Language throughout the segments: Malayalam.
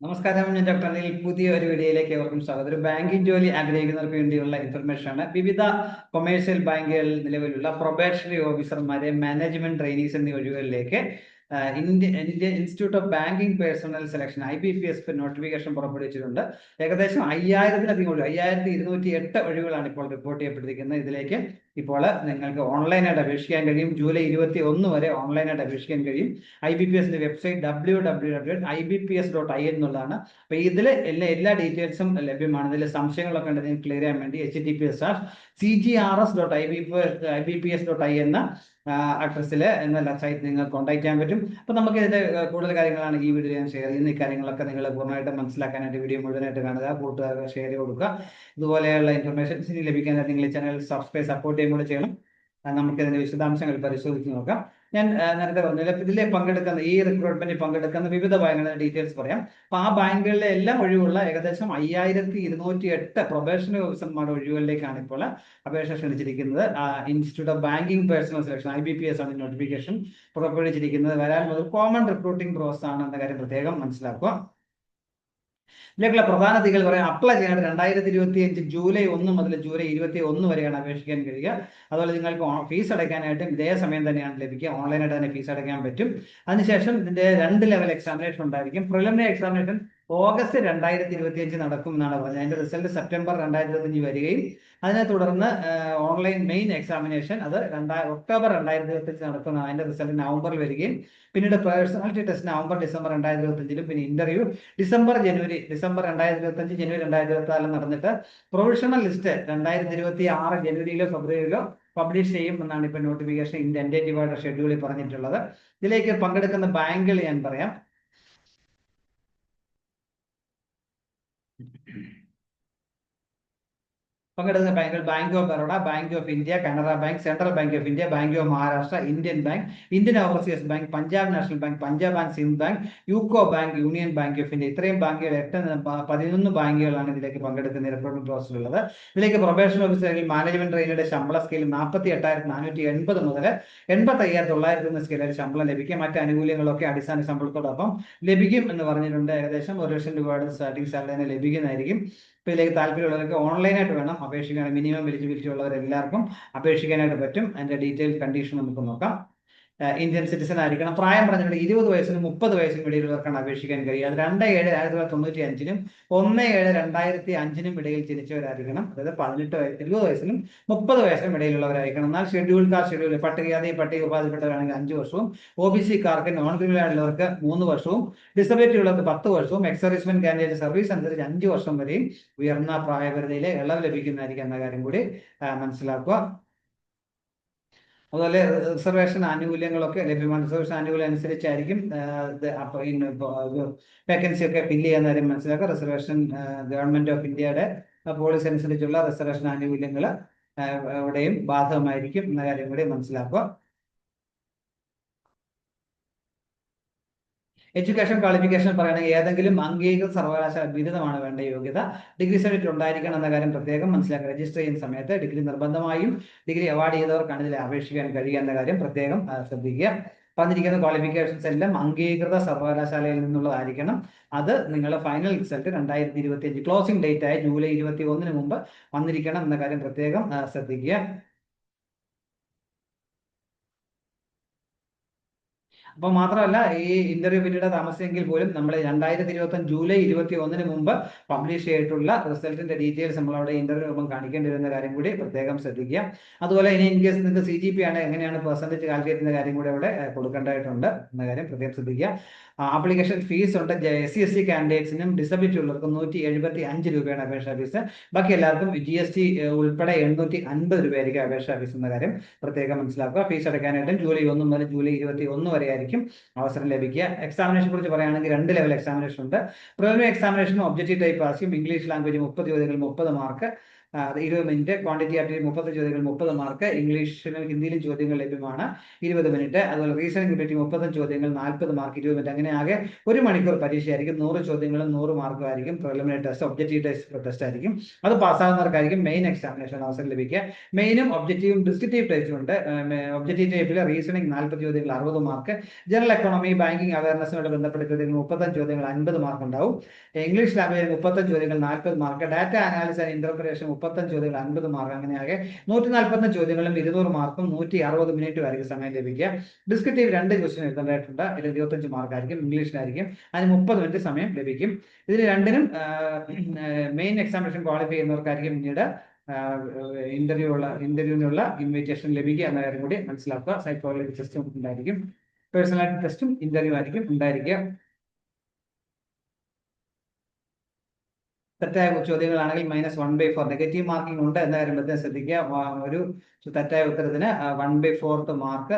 നമസ്കാരം ഞാൻ ഡോക്ടർ അനിൽ. പുതിയ ഒരു വീഡിയോയിലേക്ക് ഏവർക്കും സ്വാഗതം. ഒരു ബാങ്കിംഗ് ജോലി ആഗ്രഹിക്കുന്നവർക്ക് വേണ്ടിയുള്ള ഇൻഫർമേഷൻ ആണ് വിവിധ കൊമേഴ്സ്യൽ ബാങ്കുകളിൽ നിലവിലുള്ള പ്രൊബേഷണറി ഓഫീസർമാരെ മാനേജ്മെന്റ് ട്രെയിനീസ് എന്നീ ഒഴിവുകളിലേക്ക് India India institute of banking personnel selection I B P S notification പുറപ്പെടുവിച്ചിട്ടുണ്ട്. ഏകദേശം അയ്യായിരത്തിലധികം ഒഴിവ് അയ്യായിരത്തി ഇരുന്നൂറ്റി എട്ട് ഒഴിവുകളാണ് ഇപ്പോൾ റിപ്പോർട്ട് ചെയ്യപ്പെട്ടിരിക്കുന്നത്. ഇതിലേക്ക് ഇപ്പോൾ നിങ്ങൾക്ക് ഓൺലൈനായിട്ട് അപേക്ഷിക്കാൻ കഴിയും. ജൂലൈ ഇരുപത്തി ഒന്ന് വരെ ഓൺലൈനായിട്ട് അപേക്ഷിക്കാൻ കഴിയും. ഐ ബി പി എസിന്റെ website W W W I B P S dot I എന്നുള്ളതാണ്. അപ്പൊ ഇതിൽ എല്ലാ എല്ലാ ഡീറ്റെയിൽസും ലഭ്യമാണ്. ഇതിൽ സംശയങ്ങളൊക്കെ ഉണ്ടെങ്കിൽ ക്ലിയർ ചെയ്യാൻ വേണ്ടി H T P S R C G R S dot I B I B P S dot I എന്ന അഡ്രസ്സിൽ എന്നല്ല സൈറ്റ് നിങ്ങൾ കോൺടാക്ട് ചെയ്യാൻ പറ്റും. അപ്പൊ നമുക്ക് ഇതിന്റെ കൂടുതൽ കാര്യങ്ങളാണ് ഈ വീഡിയോ ഞാൻ ഷെയർ ചെയ്യുന്നത്. ഈ കാര്യങ്ങളൊക്കെ നിങ്ങൾ പൂർണമായിട്ട് മനസ്സിലാക്കാനായിട്ട് വീഡിയോ മുഴുവനായിട്ട് കാണുക. കൂട്ടുകാർക്ക് ഷെയർ കൊടുക്കുക. ഇതുപോലെയുള്ള ഇൻഫർമേഷൻസ് ഇനി ലഭിക്കാനായിട്ട് നിങ്ങൾ ഈ ചാനൽ സബ്സ്ക്രൈബ് സപ്പോർട്ട് ചെയ്യുമ്പോൾ ചെയ്യണം. നമുക്ക് ഇതിന്റെ വിശദാംശങ്ങൾ പരിശോധിച്ച് നോക്കാം. ഞാൻ നേരത്തെ പറഞ്ഞില്ല ഇതിലെ പങ്കെടുക്കുന്ന ഈ റിക്രൂട്ട്മെന്റിൽ പങ്കെടുക്കുന്ന വിവിധ ബാങ്കുകളുടെ ഡീറ്റെയിൽസ് പറയാം. അപ്പൊ ആ ബാങ്കുകളിലെ എല്ലാം ഒഴിവുള്ള ഏകദേശം അയ്യായിരത്തി ഇരുന്നൂറ്റി എട്ട് പ്രൊബേഷണറി ഓഫീസർമാരുടെ ഒഴിവുകളിലേക്കാണ് ഇപ്പോൾ അപേക്ഷ ക്ഷണിച്ചിരിക്കുന്നത്. Institute of banking personnel selection I B P S ആണ് നോട്ടിഫിക്കേഷൻ പുറപ്പെടുവിച്ചിരിക്കുന്നത്. വരാൻ മുതൽ കോമൺ റിക്രൂട്ടിംഗ് പ്രോസസ് ആണ് എന്ന കാര്യം പ്രത്യേകം മനസ്സിലാക്കുക. ഇതിലേക്കുള്ള പ്രധാന തീകൾ പറയാം അപ്ലൈ ചെയ്യാനായിട്ട് രണ്ടായിരത്തി ഇരുപത്തി അഞ്ച് ജൂലൈ ഒന്ന് മുതൽ ജൂലൈ ഇരുപത്തി ഒന്ന് വരെയാണ് അപേക്ഷിക്കാൻ കഴിയുക. അതുപോലെ നിങ്ങൾക്ക് ഫീസ് അടയ്ക്കാനായിട്ടും ഇതേ സമയം തന്നെയാണ് ലഭിക്കുക. ഓൺലൈനായിട്ട് തന്നെ ഫീസ് അടയ്ക്കാൻ പറ്റും. അതിനുശേഷം ഇതിന്റെ രണ്ട് ലെവൽ എക്സാമിനേഷൻ ഉണ്ടായിരിക്കും. പ്രിലിമിനറി എക്സാമിനേഷൻ ഓഗസ്റ്റ് രണ്ടായിരത്തി ഇരുപത്തി അഞ്ച് നടക്കും എന്നാണ് പറഞ്ഞത്. അതിന്റെ റിസൾട്ട് സെപ്റ്റംബർ രണ്ടായിരത്തി ഇരുപത്തി വരികയും അതിനെ തുടർന്ന് ഓൺലൈൻ മെയിൻ എക്സാമിനേഷൻ അത് രണ്ടാ ഒക്ടോബർ രണ്ടായിരത്തി ഇരുപത്തി നടക്കുന്ന അതിന്റെ റിസൾട്ട് നവംബറിൽ വരികയും പിന്നീട് പേഴ്സണാലിറ്റി ടെസ്റ്റ് നവംബർ ഡിസംബർ രണ്ടായിരത്തി ഇരുപത്തി അഞ്ചിലും പിന്നെ ഇന്റർവ്യൂ ഡിസംബർ ജനുവരി ഡിസംബർ രണ്ടായിരത്തി ഇരുപത്തി അഞ്ച് ജനുവരി രണ്ടായിരത്തി ഇരുപത്തി നാലിൽ നടന്നിട്ട് പ്രൊവിഷണൽ ലിസ്റ്റ് രണ്ടായിരത്തി ഇരുപത്തി ആറ് ജനുവരിയിലോ ഫെബ്രുവരിയിലോ പബ്ലിഷ് ചെയ്യും എന്നാണ് ഇപ്പൊ നോട്ടിഫിക്കേഷൻ ഇന്റന്റേറ്റീവായിട്ട് ഷെഡ്യൂളിൽ പറഞ്ഞിട്ടുള്ളത്. ഇതിലേക്ക് പങ്കെടുക്കുന്ന ബാങ്കുകൾ ഞാൻ പറയാം. പങ്കെടുക്കുന്ന ബാങ്കുകൾ bank of Baroda bank of India Canara bank central bank of India bank of Maharashtra Indian bank Indian overseas bank Punjab national bank Punjab and Sindh bank UCO bank union bank of India ഇത്രയും ബാങ്കുകൾ എട്ട് പതിനൊന്ന് ബാങ്കുകളാണ് ഇതിലേക്ക് പങ്കെടുക്കുന്ന റിക്രൂട്ട്മെന്റ് പ്രോസസ്സിലുള്ളത് ഇതിലേക്ക് പ്രൊബേഷൻ ഓഫീസറിൽ മാനേജ്മെന്റ് ട്രെയിനിയുടെ ശമ്പള സ്കെയിൽ നാൽപ്പത്തി എട്ടായിരത്തി നാനൂറ്റി എൺപത് മുതൽ എൺപത്തി അയ്യായിരത്തി തൊള്ളായിരത്തി എന്ന സ്കെയിലിൽ ശമ്പളം ലഭിക്കും. മറ്റ് ആനുകൂല്യങ്ങളൊക്കെ അടിസ്ഥാന ശമ്പളത്തോടൊപ്പം ലഭിക്കും എന്ന് പറഞ്ഞിട്ടുണ്ട്. ഏകദേശം ഒരു ലക്ഷം രൂപയുടെ സ്റ്റാർട്ടിംഗ് സാലറി തന്നെ ലഭിക്കുന്നതായിരിക്കും. ഇതിലേക്ക് താല്പര്യമുള്ളവർക്ക് ഓൺലൈനായിട്ട് വേണം അപേക്ഷിക്കാൻ മിനിമം എലിജിബിലിറ്റി ഉള്ളവർ എല്ലാവർക്കും അപേക്ഷിക്കാനായിട്ട് പറ്റും. അതിന്റെ ഡീറ്റെയിൽ കണ്ടീഷൻ നമുക്ക് നോക്കാം. ഇന്ത്യൻ സിറ്റിസൺ ആയിരിക്കണം. പ്രായം പറഞ്ഞിട്ടുണ്ട് ഇരുപത് വയസ്സിനും മുപ്പത് വയസ്സിനും ഇടയിലുള്ളവർക്കാണ് അപേക്ഷിക്കാൻ കഴിയുക. അത് രണ്ട് ഏഴ് ആയിരത്തി തൊള്ളായിരത്തി തൊണ്ണൂറ്റി അഞ്ചിനും ഒന്ന് ഏഴ് രണ്ടായിരത്തി അഞ്ചിനും ഇടയിൽ ജനിച്ചവരായിരിക്കണം. അതായത് പതിനെട്ട് വയസ്സ് ഇരുപത് വയസ്സിനും മുപ്പത് വയസ്സിനും ഇടയിലുള്ളവരായിരിക്കണം. എന്നാൽ ഷെഡ്യൂൾ കാർ ഷെഡ്യൂൾ പട്ടികജാതി പട്ടിക ഉപാധിപ്പെട്ടവരാണെങ്കിൽ അഞ്ച് വർഷവും ഒ ബി സി കാർക്ക് നോൺ ക്രിമിനൽ ആയിട്ടുള്ളവർക്ക് മൂന്ന് വർഷവും ഡിസബിലിറ്റി ഉള്ളവർക്ക് പത്ത് വർഷവും എക്സർവീസ്മെന്റ് കാൻഡിഡേറ്റ് സർവീസ് അനുസരിച്ച് അഞ്ച് വർഷം വരെയും ഉയർന്ന പ്രായപരിധിയിലെ ഇളവ് ലഭിക്കുന്നതായിരിക്കും എന്ന കാര്യം കൂടി മനസ്സിലാക്കുക. അതുപോലെ റിസർവേഷൻ ആനുകൂല്യങ്ങളൊക്കെ ലഭ്യമാണ് റിസർവേഷൻ ആനുകൂല്യം അനുസരിച്ചായിരിക്കും വേക്കൻസി ഒക്കെ ഫില്ല് ചെയ്യാൻ കാര്യം മനസ്സിലാക്കുക. റിസർവേഷൻ ഗവൺമെന്റ് ഓഫ് ഇന്ത്യയുടെ പോളിസി അനുസരിച്ചുള്ള റിസർവേഷൻ ആനുകൂല്യങ്ങൾ എവിടെയും ബാധകമായിരിക്കും എന്ന കാര്യം കൂടി മനസ്സിലാക്കുക. എഡ്യൂക്കേഷൻ ക്വാളിഫിക്കേഷൻ പറയുകയാണെങ്കിൽ ഏതെങ്കിലും അംഗീകൃത സർവകലാശാല ബിരുദമാണ് വേണ്ട യോഗ്യത. ഡിഗ്രി സർട്ടിഫിക്കറ്റ് ഉണ്ടായിരിക്കണം എന്ന കാര്യം പ്രത്യേകം മനസ്സിലാക്കുക. രജിസ്റ്റർ ചെയ്യുന്ന സമയത്ത് ഡിഗ്രി നിർബന്ധമായും ഡിഗ്രി അവാർഡ് ചെയ്തവർക്കാണ് ഇതിൽ അപേക്ഷിക്കാൻ കഴിയുക എന്ന കാര്യം പ്രത്യേകം ശ്രദ്ധിക്കുക. പറഞ്ഞിരിക്കുന്ന ക്വാളിഫിക്കേഷൻസ് എല്ലാം അംഗീകൃത സർവകലാശാലയിൽ നിന്നുള്ളതായിരിക്കണം. അത് നിങ്ങളുടെ ഫൈനൽ റിസൾട്ട് രണ്ടായിരത്തി ഇരുപത്തി അഞ്ച് ക്ലോസിംഗ് ഡേറ്റ് ആയ ജൂലൈ ഇരുപത്തി ഒന്നിന് മുമ്പ് വന്നിരിക്കണം എന്ന കാര്യം പ്രത്യേകം ശ്രദ്ധിക്കുക. അപ്പോൾ മാത്രമല്ല ഈ ഇന്റർവ്യൂ പിന്നീട് താമസിച്ചെങ്കിൽ പോലും നമ്മൾ രണ്ടായിരത്തി ഇരുപത്തി ജൂലൈ ഇരുപത്തി ഒന്നിന് മുമ്പ് പബ്ലിഷ് ചെയ്തിട്ടുള്ള റിസൾട്ടിന്റെ ഡീറ്റെയിൽസ് നമ്മൾ അവിടെ ഇന്റർവ്യൂ മുമ്പ് കാണിക്കേണ്ടി വരുന്ന കാര്യം കൂടി പ്രത്യേകം ശ്രദ്ധിക്കുക. അതുപോലെ ഇനി ഇൻ കേസ് നിങ്ങൾക്ക് സി ജി പി ആണ് എങ്ങനെയാണ് പെർസെന്റേജ് കാൽക്കുലേറ്റ് ചെയ്യുന്ന കാര്യം കൂടി അവിടെ കൊടുക്കേണ്ടതായിട്ടുണ്ട് എന്ന കാര്യം പ്രത്യേകം ശ്രദ്ധിക്കുക. ആപ്ലിക്കേഷൻ ഫീസ് ഉണ്ട്. എസ് സി എസ് സി കാൻഡിഡേറ്റ്സിനും ഡിസബിലിറ്റി ഉള്ളവർക്കും നൂറ്റി എഴുപത്തി അഞ്ച് രൂപയാണ് അപേക്ഷാ ഫീസ് ബാക്കി എല്ലാവർക്കും ജി എസ് ടി ഉൾപ്പെടെ എണ്ണൂറ്റി അൻപത് രൂപയായിരിക്കും അപേക്ഷാ ഫീസ് എന്ന കാര്യം പ്രത്യേകം മനസ്സിലാക്കുക. ഫീസ് അടയ്ക്കാനായിട്ടും ജൂലൈ ഒന്ന് മുതൽ ജൂലൈ ഇരുപത്തി ഒന്ന് വരെ ആയിരിക്കും അവസരം ലഭിക്കുക. എക്സാമിനേഷനെ കുറിച്ച് പറയുകയാണെങ്കിൽ രണ്ട് ലെവൽ എക്സാമിനേഷൻ ഉണ്ട്. പ്രിലിമിനറി എക്സാമിനേഷൻ ഒബ്ജക്റ്റീവ് ടൈപ്പ് ആയിരിക്കും. ഇംഗ്ലീഷ് ലാംഗ്വേജ് മുപ്പത് ചോദ്യങ്ങൾ മുപ്പത് മാർക്ക് ഇരുപത് മിനിറ്റ് ക്വാണ്ടിറ്റി മുപ്പത് ചോദ്യങ്ങൾ മുപ്പത് മാർക്ക് ഇംഗ്ലീഷിലും ഹിന്ദിയിലും ചോദ്യങ്ങൾ ലഭ്യമാണ്. ഇരുപത് മിനിറ്റ് അതുപോലെ റീസണിംഗ് പറ്റി മുപ്പത് ചോദ്യങ്ങൾ നാൽപ്പത് മാർക്ക് ഇരുപത് മിനിറ്റ് അങ്ങനെ ആകെ ഒരു മണിക്കൂർ പരീക്ഷയായിരിക്കും. നൂറ് ചോദ്യങ്ങളും നൂറ് മാർക്കും ആയിരിക്കും. Preliminary test objective test test ആയിരിക്കും. അത് പാസ്സാകുന്നവർക്കായിരിക്കും മെയിൻ എക്സാമിനേഷൻ അവസരം ലഭിക്കുക. മെയിനും ഒബ്ജക്റ്റീവും ഡിസ്ക്രിപ്റ്റീവ് ടൈപ്പും ഉണ്ട്. ഒബ്ജക്റ്റീവ് ടൈപ്പിൽ റീസണിംഗ് നാൽപ്പത് ചോദ്യങ്ങൾ അറുപത് മാർക്ക് ജനറൽ എക്കണോമി ബാങ്കിങ് അവയർനെസ്സിനോട് ബന്ധപ്പെട്ട ചോദ്യങ്ങൾ മുപ്പത്തഞ്ച് ചോദ്യങ്ങൾ അൻപത് മാർക്ക് ഉണ്ടാവും. ഇംഗ്ലീഷ് ലാംഗ്വേജ് മുപ്പത്തഞ്ച് ചോദ്യങ്ങൾ നാൽപ്പത് mark data analysis and interpretation മുപ്പത്തഞ്ച് ചോദ്യങ്ങൾ അൻപത് മാർക്ക് അങ്ങനെയാകെ നൂറ്റി നാൽപ്പത്തഞ്ച് ചോദ്യങ്ങളും ഇരുന്നൂറ് മാർക്കും നൂറ്റി അറുപത് മിനിറ്റും ആയിരിക്കും സമയം ലഭിക്കുക. ഡിസ്ക്രിപ്റ്റീവ് രണ്ട് ക്വസ്റ്റ്യൻ എഴുതേണ്ടതായിട്ടുണ്ട്. ഇതിൽ ഇരുപത്തഞ്ച് മാർക്കായിരിക്കും ഇംഗ്ലീഷിലായിരിക്കും അതിന് മുപ്പത് മിനിറ്റ് സമയം ലഭിക്കും. ഇതിൽ രണ്ടിനും മെയിൻ എക്സാമിനേഷൻ ക്വാളിഫൈ ചെയ്യുന്നവർക്കായിരിക്കും പിന്നീട് ഇന്റർവ്യൂ ഉള്ള ഇന്റർവ്യൂവിനുള്ള ഇൻവിറ്റേഷൻ ലഭിക്കുക എന്ന കാര്യം കൂടി മനസ്സിലാക്കുക. സൈക്കോളജി ടെസ്റ്റും ഉണ്ടായിരിക്കും. പേഴ്സണാലിറ്റി ടെസ്റ്റും ഇന്റർവ്യൂ ആയിരിക്കും ഉണ്ടായിരിക്കുക. തെറ്റായ ചോദ്യങ്ങളാണെങ്കിൽ minus one by four negative marking ഉണ്ട് എന്ന കാര്യം പ്രത്യേകം ശ്രദ്ധിക്കുക ഒരു തെറ്റായ ഉത്തരത്തിന് one by fourth mark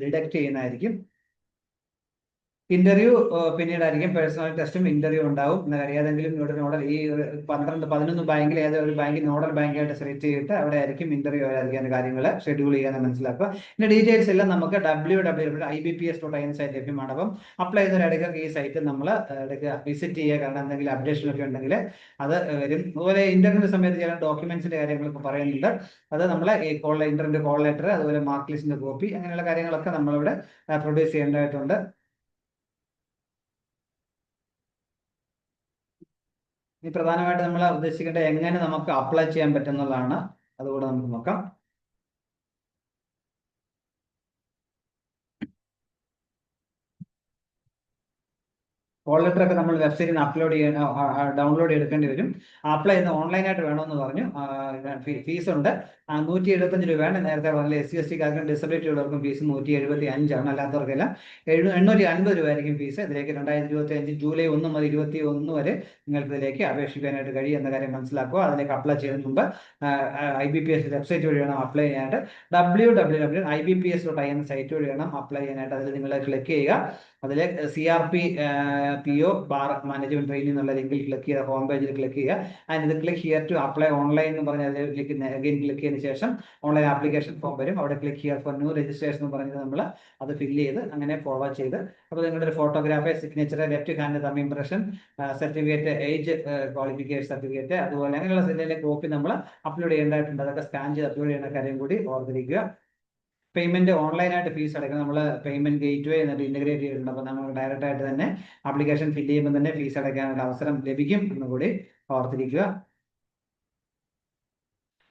deduct ചെയ്യുന്നതായിരിക്കും ഇന്റർവ്യൂ പിന്നീടായിരിക്കും. പേഴ്സണൽ ടെസ്റ്റും ഇന്റർവ്യൂ ഉണ്ടാവും. ഏതെങ്കിലും ഇവിടെ നോഡൽ ഈ പന്ത്രണ്ട് പതിനൊന്ന് ബാങ്കിൽ ഏതൊരു ഒരു ബാങ്കിൽ നോഡൽ ബാങ്കായിട്ട് സെലക്ട് ചെയ്തിട്ട് അവിടെ ആയിരിക്കും ഇന്റർവ്യൂ ആയിരിക്കും കാര്യങ്ങൾ ഷെഡ്യൂൾ ചെയ്യാൻ മനസ്സിലാക്കുക. ഇതിന്റെ ഡീറ്റെയിൽസ് എല്ലാം നമുക്ക് W W I B P S dot I N site ലഭ്യമാണ്. അപ്പം അപ്ലൈ ചെയ്തവരിടയ്ക്ക് ഈ സൈറ്റ് നമ്മൾ വിസിറ്റ് ചെയ്യുക. കാരണം എന്തെങ്കിലും അപ്ഡേഷനൊക്കെ ഉണ്ടെങ്കിൽ അത് വരും. അതുപോലെ ഇന്റർവ്യൂ സമയത്ത് ചില ഡോക്യുമെന്റ്സിന്റെ കാര്യങ്ങളൊക്കെ പറയുന്നുണ്ട്. അത് നമ്മൾ ഈ കോൾ ഇന്റർവ്യൂ കോൾ ലെറ്റർ അതുപോലെ മാർക്ക് ലിസ്റ്റിന്റെ കോപ്പി അങ്ങനെയുള്ള കാര്യങ്ങളൊക്കെ നമ്മളിവിടെ പ്രൊഡ്യൂസ് ചെയ്യേണ്ടതായിട്ടുണ്ട്. ഇനി പ്രധാനമായിട്ട് നമ്മൾ ഉദ്ദേശിക്കേണ്ടത് എങ്ങനെ നമുക്ക് അപ്ലൈ ചെയ്യാൻ പറ്റുന്നതാണ് അതുകൂടെ നമുക്ക് നോക്കാം. കോൾ ലെറ്റർ ഒക്കെ നമ്മൾ വെബ്സൈറ്റിൽ നിന്ന് അപ്ലോഡ് ചെയ്യാൻ ഡൗൺലോഡ് എടുക്കേണ്ടി വരും. അപ്ലൈ ചെയ്യുന്ന ഓൺലൈനായിട്ട് വേണമെന്ന് പറഞ്ഞു. ഫീസ് ഉണ്ട്. നൂറ്റി എഴുപത്തഞ്ച് രൂപയാണ് നേരത്തെ പറഞ്ഞ എസ് സി എസ് ടിക്കാർക്കും ഡിസബിലിറ്റി ഉള്ളവർക്കും ഫീസ് നൂറ്റി എഴുപത്തി അഞ്ചാണ് അല്ലാത്തവർക്കെല്ലാം എഴു എണ്ണൂറ്റി അൻപത് രൂപ ആയിരിക്കും ഫീസ് ഇതിലേക്ക് രണ്ടായിരത്തി ഇരുപത്തി അഞ്ച് ജൂലൈ ഒന്ന് മുതൽ ഇരുപത്തി ഒന്ന് വരെ നിങ്ങൾക്ക് ഇതിലേക്ക് അപേക്ഷിക്കാനായിട്ട് കഴിയും എന്ന കാര്യം മനസ്സിലാക്കുക. അതിലേക്ക് അപ്ലൈ ചെയ്യുന്ന മുമ്പ് I B P S website വഴി വേണം അപ്ലൈ ചെയ്യാനായിട്ട്. W W W I B P S dot I എന്ന സൈറ്റ് വഴി വേണം അപ്ലൈ ചെയ്യാനായിട്ട്. അതിൽ നിങ്ങൾ ക്ലിക്ക് ചെയ്യുക. അതിൽ C R P P O bar management training എന്നുള്ള ലിങ്കിൽ ക്ലിക്ക് ചെയ്യുക ഹോം പേജിൽ ക്ലിക്ക് ചെയ്യുക. ആൻഡ് ഇത് click here to apply online എന്ന് പറഞ്ഞ അതിൽ ക്ലിക്ക് അഗൈൻ ക്ലിക്ക് ചെയ്തതിന് ശേഷം ഓൺലൈൻ ആപ്ലിക്കേഷൻ ഫോം വരും. അവിടെ ക്ലിക്ക് ചെയ്യുക ഫോർ ന്യൂ രജിസ്ട്രേഷൻ എന്ന് പറഞ്ഞത് നമ്മൾ അത് ഫില്ല് ചെയ്ത് അങ്ങനെ ഫോർവേഡ് ചെയ്ത്. അപ്പോൾ നിങ്ങളുടെ ഒരു photograph signature left hand thumb impression certificate age qualification certificate അതുപോലെ അങ്ങനെയുള്ള കോപ്പി നമ്മൾ അപ്ലോഡ് ചെയ്യേണ്ടതായിട്ടുണ്ട്. അതൊക്കെ സ്കാൻ ചെയ്ത് അപ്ലോഡ് ചെയ്യുന്ന കാര്യം കൂടി ഓർത്തിരിക്കുക. പേയ്മെന്റ് ഓൺലൈനായിട്ട് ഫീസ് അടയ്ക്കണം. നമ്മൾ പേയ്മെന്റ് ഗേറ്റ് വേ എന്നിട്ട് ഇന്റഗ്രേറ്റ് ചെയ്തിട്ടുണ്ട്. അപ്പോൾ നമ്മൾ ഡയറക്റ്റ് ആയിട്ട് തന്നെ ആപ്ലിക്കേഷൻ ഫില്ല് ചെയ്യുമ്പോൾ തന്നെ ഫീസ് അടയ്ക്കാനുള്ള അവസരം ലഭിക്കും എന്നുകൂടി ഓർത്തിരിക്കുക.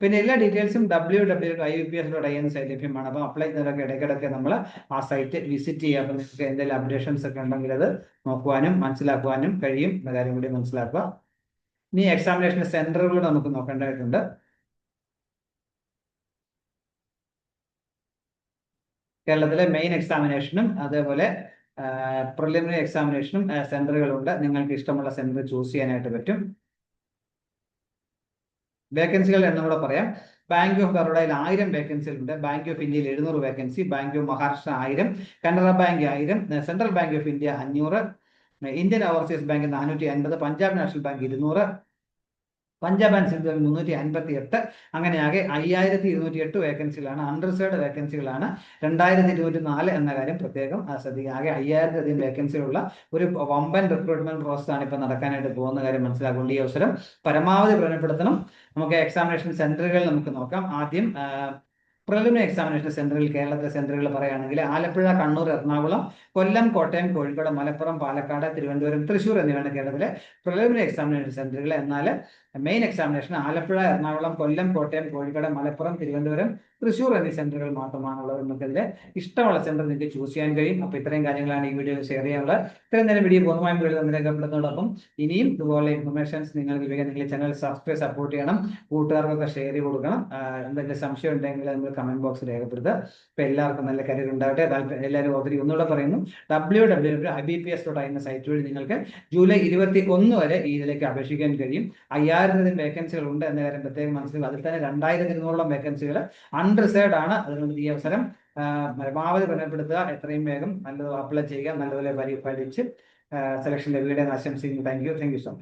പിന്നെ എല്ലാ ഡീറ്റെയിൽസും W W I U P S dot I N site ലഭ്യമാണ്. അപ്പോൾ അപ്ലൈ ചെയ്യുന്നവരൊക്കെ ഇടയ്ക്കിടയ്ക്ക് നമ്മൾ ആ സൈറ്റ് വിസിറ്റ് ചെയ്യുക. അപ്പോൾ നിങ്ങൾക്ക് എന്തെങ്കിലും അപ്ഡേഷൻസ് ഒക്കെ ഉണ്ടെങ്കിൽ അത് നോക്കുവാനും മനസ്സിലാക്കുവാനും കഴിയും എന്ന കാര്യം കൂടി മനസ്സിലാക്കുക. ഇനി എക്സാമിനേഷൻ സെന്ററുകൾ നമുക്ക് നോക്കേണ്ടതായിട്ടുണ്ട്. കേരളത്തിലെ മെയിൻ എക്സാമിനേഷനും അതേപോലെ പ്രിലിമിനറി എക്സാമിനേഷനും സെന്ററുകളുണ്ട് നിങ്ങൾക്ക് ഇഷ്ടമുള്ള സെന്റർ ചൂസ് ചെയ്യാനായിട്ട് പറ്റും. വേക്കൻസികൾ എന്നും കൂടെ പറയാം. ബാങ്ക് ഓഫ് ബറോഡയിൽ ആയിരം വേക്കൻസികൾ ഉണ്ട് ബാങ്ക് ഓഫ് ഇന്ത്യയിൽ എഴുന്നൂറ് വേക്കൻസി ബാങ്ക് ഓഫ് മഹാരാഷ്ട്ര ആയിരം കാനറ ബാങ്ക് ആയിരം സെൻട്രൽ ബാങ്ക് ഓഫ് ഇന്ത്യ അഞ്ഞൂറ് ഇന്ത്യൻ ഓവർസീസ് ബാങ്ക് നാനൂറ്റി അൻപത് പഞ്ചാബ് നാഷണൽ ബാങ്ക് ഇരുന്നൂറ് പഞ്ചാബ് ആൻഡ് സിന്ധു മുന്നൂറ്റി അൻപത്തി എട്ട് അങ്ങനെയാകെ അയ്യായിരത്തി ഇരുന്നൂറ്റി എട്ട് വേക്കൻസികളാണ്. അൺറിസേർഡ് വേക്കൻസികളാണ് രണ്ടായിരത്തി ഇരുന്നൂറ്റി നാല് എന്ന കാര്യം പ്രത്യേകം ശ്രദ്ധിക്കുക ആകെ അയ്യായിരത്തിലധികം വേക്കൻസികളുള്ള ഒരു വമ്പൻ റിക്രൂട്ട്മെന്റ് പ്രോസസ് ആണ് ഇപ്പൊ നടക്കാനായിട്ട് പോകുന്ന കാര്യം മനസ്സിലാക്കേണ്ട ഈ അവസരം. പരമാവധി പ്രയോജനപ്പെടുത്തണം. നമുക്ക് എക്സാമിനേഷൻ സെന്ററുകൾ നമുക്ക് നോക്കാം. ആദ്യം പ്രിലിമിനറി എക്സാമിനേഷൻ സെന്ററിൽ കേരളത്തിലെ സെന്ററുകൾ പറയുകയാണെങ്കിൽ ആലപ്പുഴ കണ്ണൂർ എറണാകുളം കൊല്ലം കോട്ടയം കോഴിക്കോട് മലപ്പുറം പാലക്കാട് തിരുവനന്തപുരം തൃശ്ശൂർ എന്നിവയാണ് കേരളത്തിലെ പ്രിലിമിനറി എക്സാമിനേഷൻ സെന്ററുകൾ എന്നാൽ മെയിൻ എക്സാമിനേഷൻ ആലപ്പുഴ എറണാകുളം കൊല്ലം കോട്ടയം കോഴിക്കോട് മലപ്പുറം തിരുവനന്തപുരം തൃശ്ശൂർ എന്നീ സെന്ററുകൾ മാത്രമാണുള്ളത് നമുക്കതിൽ ഇഷ്ടമുള്ള സെന്റർ നിങ്ങൾക്ക് ചൂസ് ചെയ്യാൻ കഴിയും. അപ്പോൾ ഇത്രയും കാര്യങ്ങളാണ് ഈ വീഡിയോ ഷെയർ ചെയ്യാനുള്ളത്. ഇത്രയും നേരം വീഡിയോ പൂർണമായും വീഡിയോ രേഖപ്പെടുന്നതോടൊപ്പം ഇനിയും ഇതുപോലെ ഇൻഫർമേഷൻസ് നിങ്ങൾ ലഭിക്കാൻ നിങ്ങൾ ചാനൽ സബ്സ്ക്രൈബ് സപ്പോർട്ട് ചെയ്യണം. കൂട്ടുകാർക്കൊക്കെ ഷെയർ ചെയ്ത് കൊടുക്കണം. എന്തെങ്കിലും സംശയം ഉണ്ടെങ്കിൽ നിങ്ങൾ കമന്റ് ബോക്സിൽ രേഖപ്പെടുത്തുക. അപ്പോൾ എല്ലാവർക്കും നല്ല കരിയർ ഉണ്ടാവട്ടെ. എല്ലാവരും ഒത്തിരി ഒന്നുകൂടെ പറയുന്നു. W W W I B P S dot എന്ന സൈറ്റ് വഴി നിങ്ങൾക്ക് ജൂലൈ ഇരുപത്തി ഒന്ന് വരെ ഇതിലേക്ക് അപേക്ഷിക്കാൻ കഴിയും. അയ്യായിരത്തിന് വേക്കൻസികൾ ഉണ്ട് എന്ന കാര്യം പ്രത്യേകം മനസ്സിലാക്കും അതിൽ തന്നെ രണ്ടായിരത്തി ഇരുന്നൂറോളം വേക്കൻസികൾ അൺറിസേർഡ് ആണ്. അതുകൊണ്ട് ഈ അവസരം പരമാവധി ബലപ്പെടുത്തുക. എത്രയും വേഗം നല്ലത് അപ്ലൈ ചെയ്യുക. നല്ലതുപോലെ പഠിച്ച് സെലക്ഷൻ ലഭിയുടെ ആശംസിക്കുന്നു. Thank you thank you so much